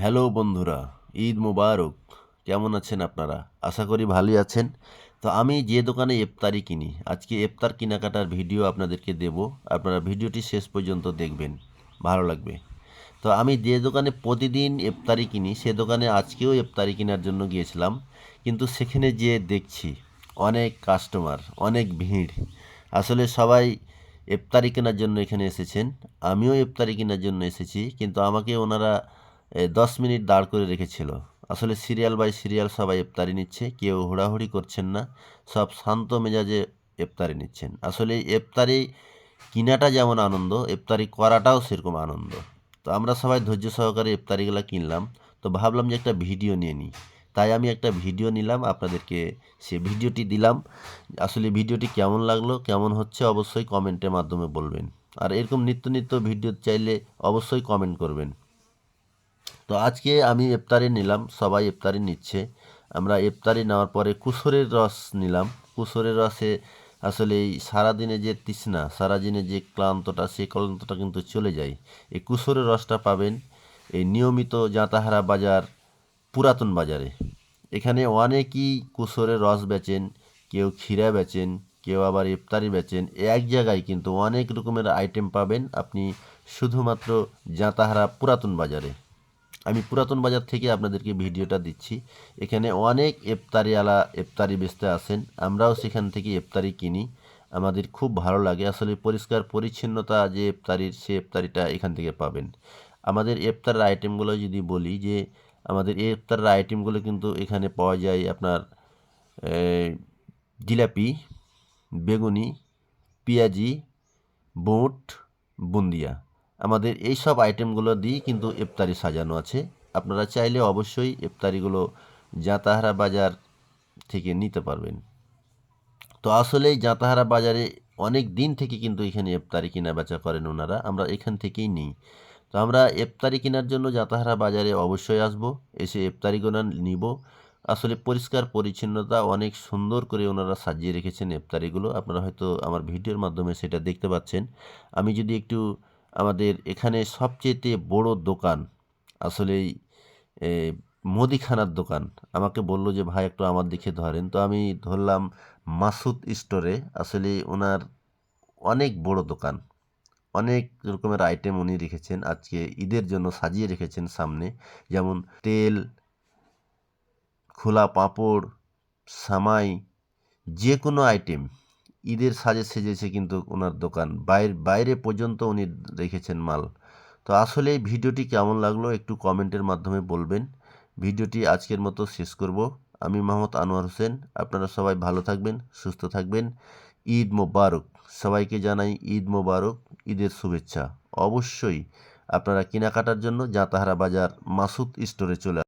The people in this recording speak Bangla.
হ্যালো বন্ধুরা, ঈদ মুবারক। কেমন আছেন আপনারা? আশা করি ভালোই আছেন। তো আমি যে দোকানে ইফতারি কিনি, আজকে ইফতার কেনাকাটার ভিডিও আপনাদেরকে দেব। আপনারা ভিডিওটি শেষ পর্যন্ত দেখবেন, ভালো লাগবে। তো আমি যে দোকানে প্রতিদিন ইফতারি কিনি, সে দোকানে আজকেও ইফতারি কেনার জন্য গিয়েছিলাম। কিন্তু সেখানে যে দেখছি, অনেক কাস্টমার অনেক ভিড়। আসলে সবাই ইফতারি কেনার জন্য এখানে এসেছেন। আমিও ইফতারি কেনার জন্য এসেছি, কিন্তু আমাকে ওনারা দশ মিনিট দাঁড় করে রেখেছিল। আসলে সিরিয়াল বাই সিরিয়াল সবাই ইফতারি নিচ্ছে, কেউ হুড়াহুড়ি করছেন না, সব শান্ত মেজাজে ইফতারি নিচ্ছেন। আসলে ইফতারি কিনাটা যেমন আনন্দ, ইফতারি করাটাও সেরকম আনন্দ। তো আমরা সবাই ধৈর্য সহকারে ইফতারিগুলো কিনলাম। তো ভাবলাম যে একটা ভিডিও নিয়ে নিই। তাই আমি একটা ভিডিও নিলাম, আপনাদেরকে সে ভিডিওটি দিলাম। আসলে ভিডিওটি কেমন লাগল, কেমন হচ্ছে অবশ্যই কমেন্টের মাধ্যমে বলবেন। আর এরকম নিত্য নিত্য ভিডিও চাইলে অবশ্যই কমেন্ট করবেন। তো আজকে আমি ইফতারি নিলাম, সবাই ইফতারি নিচ্ছে। আমরা ইফতারি নেওয়ার পরে কুসরের রস নিলাম। কুসরের রসে আসলে এই সারাদিনে যে তৃষ্ণা, সারাদিনে যে ক্লান্তটা সেই ক্লান্তটা কিন্তু চলে যায়। এই কুসরের রসটা পাবেন এই নিয়মিত জাঁতাহারা বাজার, পুরাতন বাজারে। এখানে অনেকই কুসরের রস বেচেন, কেউ ক্ষীরা বেচেন, কেউ আবার ইফতারি বেচেন। এক জায়গায় কিন্তু অনেক রকমের আইটেম পাবেন আপনি শুধুমাত্র জাঁতাহারা পুরাতন বাজারে। আমি পুরাতন বাজার থেকে আপনাদেরকে ভিডিওটা দিচ্ছি। এখানে অনেক ইফতারিওয়ালা এফতারি বেচতে আসেন। আমরাও সেখান থেকে ইফতারি কিনি। আমাদের খুব ভালো লাগে। আসলে পরিষ্কার পরিচ্ছন্নতা যে ইফতারির, সে ইফতারিটা এখান থেকে পাবেন। আমাদের ইফতারের আইটেমগুলো যদি বলি যে, আমাদের এই ইফতারের আইটেমগুলো কিন্তু এখানে পাওয়া যায় আপনার জিলাপি, বেগুনি, পেঁয়াজি, বুট, বুন্দিয়া। আমাদের এই সব আইটেমগুলো দিয়ে কিন্তু ইফতারি সাজানো আছে। আপনারা চাইলে অবশ্যই ইফতারিগুলো জাতাহারা বাজার থেকে নিতে পারবেন। তো আসলে জাতাহারা বাজারে অনেক দিন থেকে কিন্তু এখানে ইফতারি কেনা বেচা করেন ওনারা, আমরা এখান থেকেই নিই। তো আমরা ইফতারি কেনার জন্য জাতাহারা বাজারে অবশ্যই আসব, এসে ইফতারিগুলো নিব। আসলে পরিষ্কার পরিচ্ছন্নতা অনেক সুন্দর করে ওনারা সাজিয়ে রেখেছেন ইফতারিগুলো। আপনারা হয়তো আমার ভিডিওর মাধ্যমে সেটা দেখতে পাচ্ছেন। আমি যদি একটু আমাদের এখানে সবচেয়ে বড় দোকান আসলেই এ, মুদিখানার দোকান। আমাকে বলল যে ভাই একটু আমার দিকে ধরেন। তো আমি ধরলাম মাসুদ স্টোরে আসলে ওনার অনেক বড় দোকান। অনেক রকমের আইটেম উনি রেখেছেন আজকে ঈদের জন্য সাজিয়ে রেখেছেন সামনে। যেমন তেল খোলা পাঁপড় সামাই যে কোনো আইটেম ঈদের সাজে সেজেছে কিন্তু ওনার দোকান। বাইরে বাইরে পর্যন্ত উনি রেখেছেন মাল। তো আসলে এই ভিডিওটি কেমন লাগল একটু কমেন্টের মাধ্যমে বলবেন। ভিডিওটি আজকের মতো শেষ করব। আমি মোহাম্মদ আনোয়ার হোসেন। আপনারা সবাই ভালো থাকবেন, সুস্থ থাকবেন। ঈদ মোবারক। সবাইকে জানাই ঈদ মোবারক, ঈদের শুভেচ্ছা। অবশ্যই আপনারা কেনাকাটার জন্য জাতাহারা বাজার মাসুদ স্টোরে চলে